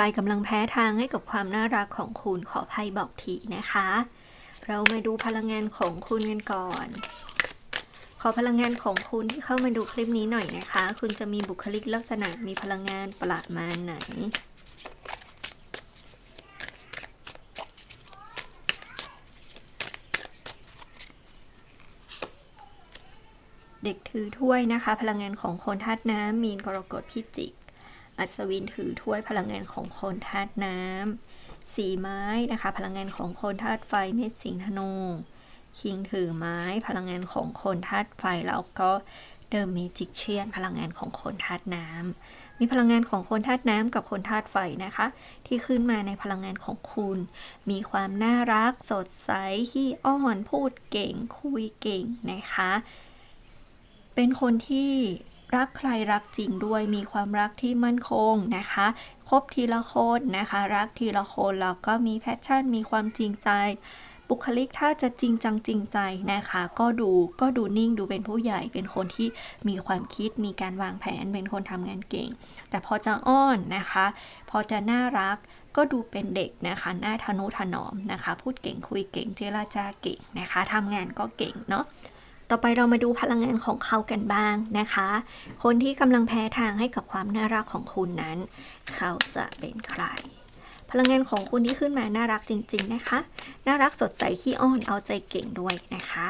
รกำลังแพ้ทางให้กับความน่ารักของคุณขอภัยบอกทีนะคะ เรามาดูพลังงานของคุณกันก่อน ขอพลังงานของคุณที่เข้ามาดูคลิปนี้หน่อยนะคะ คุณจะมีบุคลิกลักษณะมีพลังงานประมาณไหนเด็กถือถ้วยนะคะ พลังงานของคนธาตุน้ำมีนกรกฎพิจิก อัศวินถือถ้วยพลังงานของคนธาตุน้ำสีไม้นะคะ พลังงานของคนธาตุไฟเมษสิงห์ธนู คิงถือไม้พลังงานของคนธาตุไฟแล้วก็เดิมเมจิกเชียนพลังงานของคนธาตุน้ำมีพลังงานของคนธาตุน้ำกับคนธาตุไฟนะคะ ที่ขึ้นมาในพลังงานของคุณ มีความน่ารักสดใสขี้อ้อนพูดเก่ง คุยเก่งนะคะ เป็นคนที่ รักใครรักจริงด้วยมีความรักที่มั่นคงนะคะคบทีละคนนะคะ รักทีละคนแล้วก็มีแพชชั่นมีความจริงใจ บุคลิกถ้าจะจริงจังจริงใจนะคะ ก็ดูก็ดูนิ่งดูเป็นผู้ใหญ่เป็นคนที่มีความคิดมีการวางแผนเป็นคนทำงานเก่ง แต่พอจะอ้อนนะคะ พอจะน่ารักก็ดูเป็นเด็กนะคะหน้าทนุถนอมนะคะ พูดเก่งคุยเก่งเจรจาเก่งนะคะทำงานก็เก่งเนาะ ต่อไปเรามาดูพลังงานของเขากันบ้างนะคะ คนที่กำลังแพ้ทางให้กับความน่ารักของคุณนั้น เขาจะเป็นใคร พลังงานของคุณที่ขึ้นมาน่ารักจริง ๆ นะคะ น่ารักสดใสขี้อ้อนเอาใจเก่งด้วยนะคะ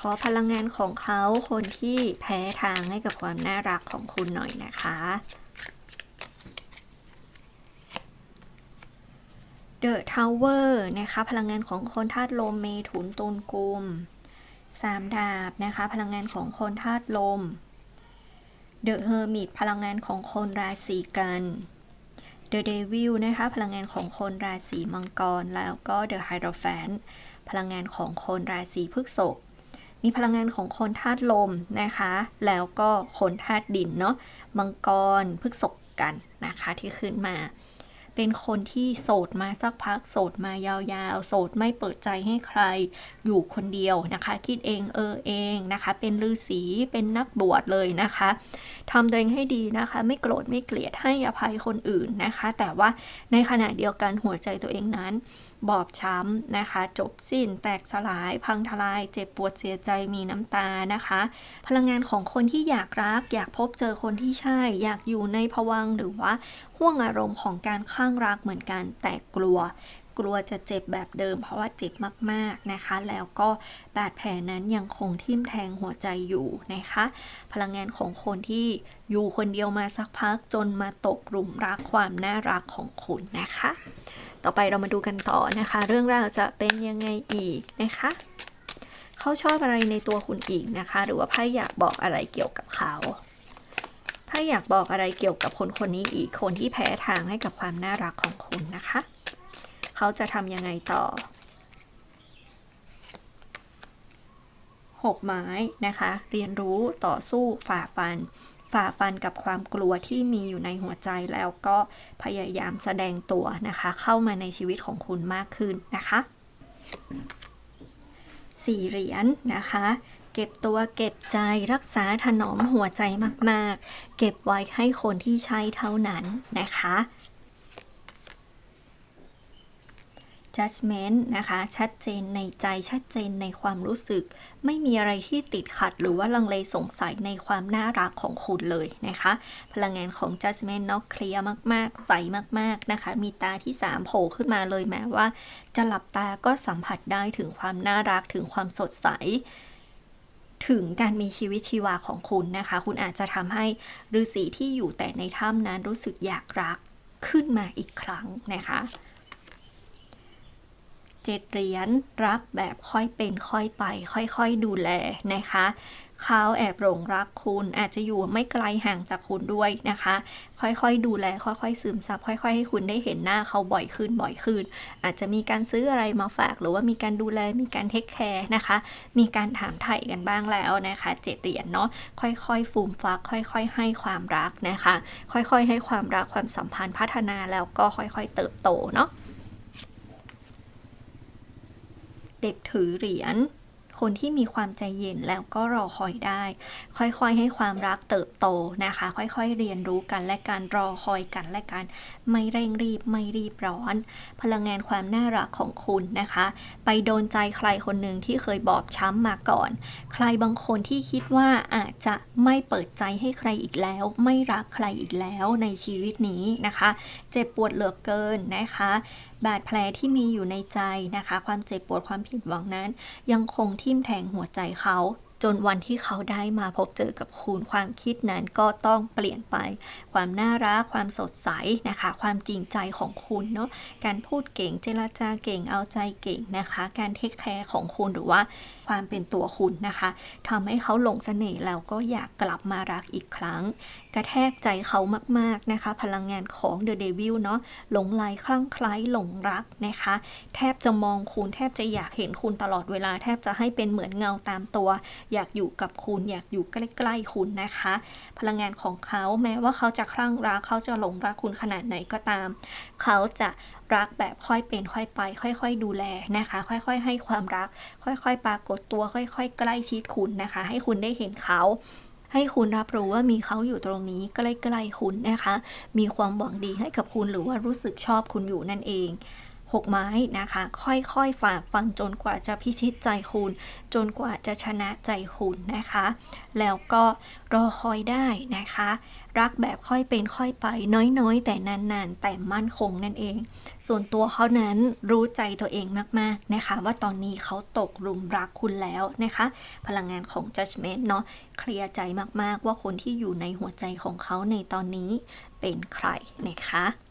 ขอพลังงานของเขาคนที่แพ้ทางให้กับความน่ารักของคุณหน่อยนะคะ The Tower นะคะพลังงานของคนธาตุลมเมถุนตุลกุมสามดาบนะคะพลังงานของคนธาตุลม The Hermit พลังงานของคนราศีกัน The Devil นะคะพลังงานของคนราศีมังกร แล้วก็ The Hierophant พลังงานของคนราศีพฤษภมีพลังงานของคนธาตุลมนะคะ แล้วก็คนธาตุดินเนาะมังกรพฤษภกันนะคะที่ขึ้นมา เป็นคนที่โสดมาสักพัก โสดมายาวๆ โสดไม่เปิดใจให้ใครอยู่คนเดียวนะคะ คิดเองเออเองนะคะ เป็นฤาษีเป็นนักบวชเลยนะคะทำตัวเองให้ดีนะคะ ไม่โกรธไม่เกลียดให้อภัยคนอื่นนะคะ แต่ว่าในขณะเดียวกันหัวใจตัวเองนั้น บอบช้ำนะคะ จบสิ้นแตกสลาย พังทลาย เจ็บปวดเสียใจมีน้ำตานะคะ พลังงานของคนที่อยากรัก อยากพบเจอคนที่ใช่ อยากอยู่ในภวังหรือว่า ห่วงอารมณ์ของการข้างรักเหมือนกันแต่กลัว กลัวจะเจ็บแบบเดิม เพราะว่าเจ็บมากๆนะคะ แล้วก็บาดแผลนั้นยังคงทิ่มแทงหัวใจอยู่นะคะ พลังงานของคนที่อยู่คนเดียวมาสักพักจนมาตกหลุมรักความน่ารักของคุณนะคะ ต่อไปเรามาดูกันต่อนะคะ เรื่องราวจะเป็นยังไงอีกนะคะเขาชอบอะไรในตัวคุณอีกนะคะ หรือว่าไพ่อยากบอกอะไรเกี่ยวกับเขา ไพ่อยากบอกอะไรเกี่ยวกับคนคนนี้อีกคนที่แพ้ทางให้กับความน่ารักของคุณนะคะ เขาจะทำยังไงต่อหกไม้นะคะ เรียนรู้ต่อสู้ฝ่าฟัน ฝ่าฟันกับความกลัวที่มีอยู่ในหัวใจแล้วก็พยายามแสดงตัวนะคะ เข้ามาในชีวิตของคุณมากขึ้นนะคะสี่เหรียญนะคะ เก็บตัวเก็บใจรักษาถนอมหัวใจมากๆ เก็บไว้ให้คนที่ใช่เท่านั้นนะคะ judgment นะคะ ชัดเจนในใจชัดเจนในความรู้สึก ไม่มีอะไรที่ติดขัดหรือว่าลังเลสงสัยในความน่ารักของคุณเลยนะคะ พลังงานของ judgment เนาะเคลียร์มาก ๆ ใสมาก ๆ นะคะ มีตาที่ 3 โผล่ขึ้นมาเลยแม้ว่า จะหลับตาก็สัมผัสได้ถึงความน่ารักถึงความสดใส ถึงการมีชีวิตชีวาของคุณนะคะ คุณอาจจะทำให้ฤาษีที่อยู่แต่ในถ้ำนั้นรู้สึกอยากรักขึ้นมาอีกครั้งนะคะ เจ็ดเหรียญรักแบบค่อยเป็นค่อยไป ค่อยๆดูแลนะคะเขาแอบหลงรักคุณอาจจะอยู่ไม่ไกลห่างจากคุณด้วยนะคะ ค่อยๆดูแล ค่อยๆซึมซับค่อย ๆ ให้คุณได้เห็นหน้าเขาบ่อยขึ้นบ่อยขึ้น อาจจะมีการซื้ออะไรมาฝาก หรือว่ามีการดูแลมีการเทคแคร์นะคะ มีการถามไถ่กันบ้างแล้วนะคะเจ็ดเหรียญเนาะค่อยๆฟูมฟัก ค่อย ๆ ให้ความรักนะคะ ค่อยๆ ให้ความรักความสัมพันธ์พัฒนาแล้วก็ค่อย ๆ เติบโตเนาะ เด็กถือเหรียญคนที่มีความใจเย็นแล้วก็รอคอยได้ ค่อยๆ ให้ความรักเติบโตนะคะ ค่อยๆ เรียนรู้กันและการรอคอยกันและกัน ไม่เร่งรีบไม่รีบร้อน พลังงานความน่ารักของคุณนะคะ ไปโดนใจใครคนหนึ่งที่เคยบอบช้ำมาก่อน ใครบางคนที่คิดว่าอาจจะไม่เปิดใจให้ใครอีกแล้ว ไม่รักใครอีกแล้วในชีวิตนี้นะคะ เจ็บปวดเหลือเกินนะคะ บาดแผลที่มีอยู่ในใจนะคะ ความเจ็บปวดความผิดหวังนั้น ยังคงทิ่มแทงหัวใจเขา จนวันที่เขาได้มาพบเจอกับคุณ ความคิดนั้นก็ต้องเปลี่ยนไป ความน่ารักความสดใสนะคะ ความจริงใจของคุณเนาะการพูดเก่งเจรจาเก่งเอาใจเก่งนะคะ การเทคแคร์ของคุณหรือว่าความเป็นตัวคุณนะคะทำให้เขาหลงเสน่ห์แล้วก็อยากกลับมารักอีกครั้ง กระแทกใจเขามากๆนะคะ พลังงานของ The Devil เนาะหลงไหลคลั่งไคล้หลงรักนะคะ แทบจะมองคุณแทบจะอยากเห็นคุณตลอดเวลา แทบจะให้เป็นเหมือนเงาตามตัวอยากอยู่กับคุณ อยากอยู่ใกล้ๆคุณนะคะ พลังงานของเขาแม้ว่าเขาจะคลั่งรักเขาจะหลงรักคุณขนาดไหนก็ตาม เขาจะรักแบบค่อยเป็นค่อยไป ค่อย ๆ ดูแลนะคะ ค่อย ๆ ให้ความรัก ค่อย ๆ ปรากฏตัว ค่อย ๆ ใกล้ชิดคุณนะคะ ให้คุณได้เห็นเขาให้คุณรับรู้ว่ามีเขาอยู่ตรงนี้ใกล้ๆคุณนะคะ มีความหวังดีให้กับคุณหรือว่ารู้สึกชอบคุณอยู่นั่นเอง หกไม้นะคะ ค่อยๆฝ่าฟันจนกว่าจะพิชิตใจคุณ จนกว่าจะชนะใจคุณนะคะ แล้วก็รอคอยได้นะคะ รักแบบค่อยเป็นค่อยไป น้อยๆ แต่นานๆ แต่มั่นคงนั่นเอง ส่วนตัวเขานั้นรู้ใจตัวเองมากๆนะคะ ว่าตอนนี้เขาตกหลุมรักคุณแล้วนะคะ พลังงานของ judgment เนาะเคลียร์ใจมากๆ ว่าคนที่อยู่ในหัวใจของเขาในตอนนี้เป็นใครนะคะ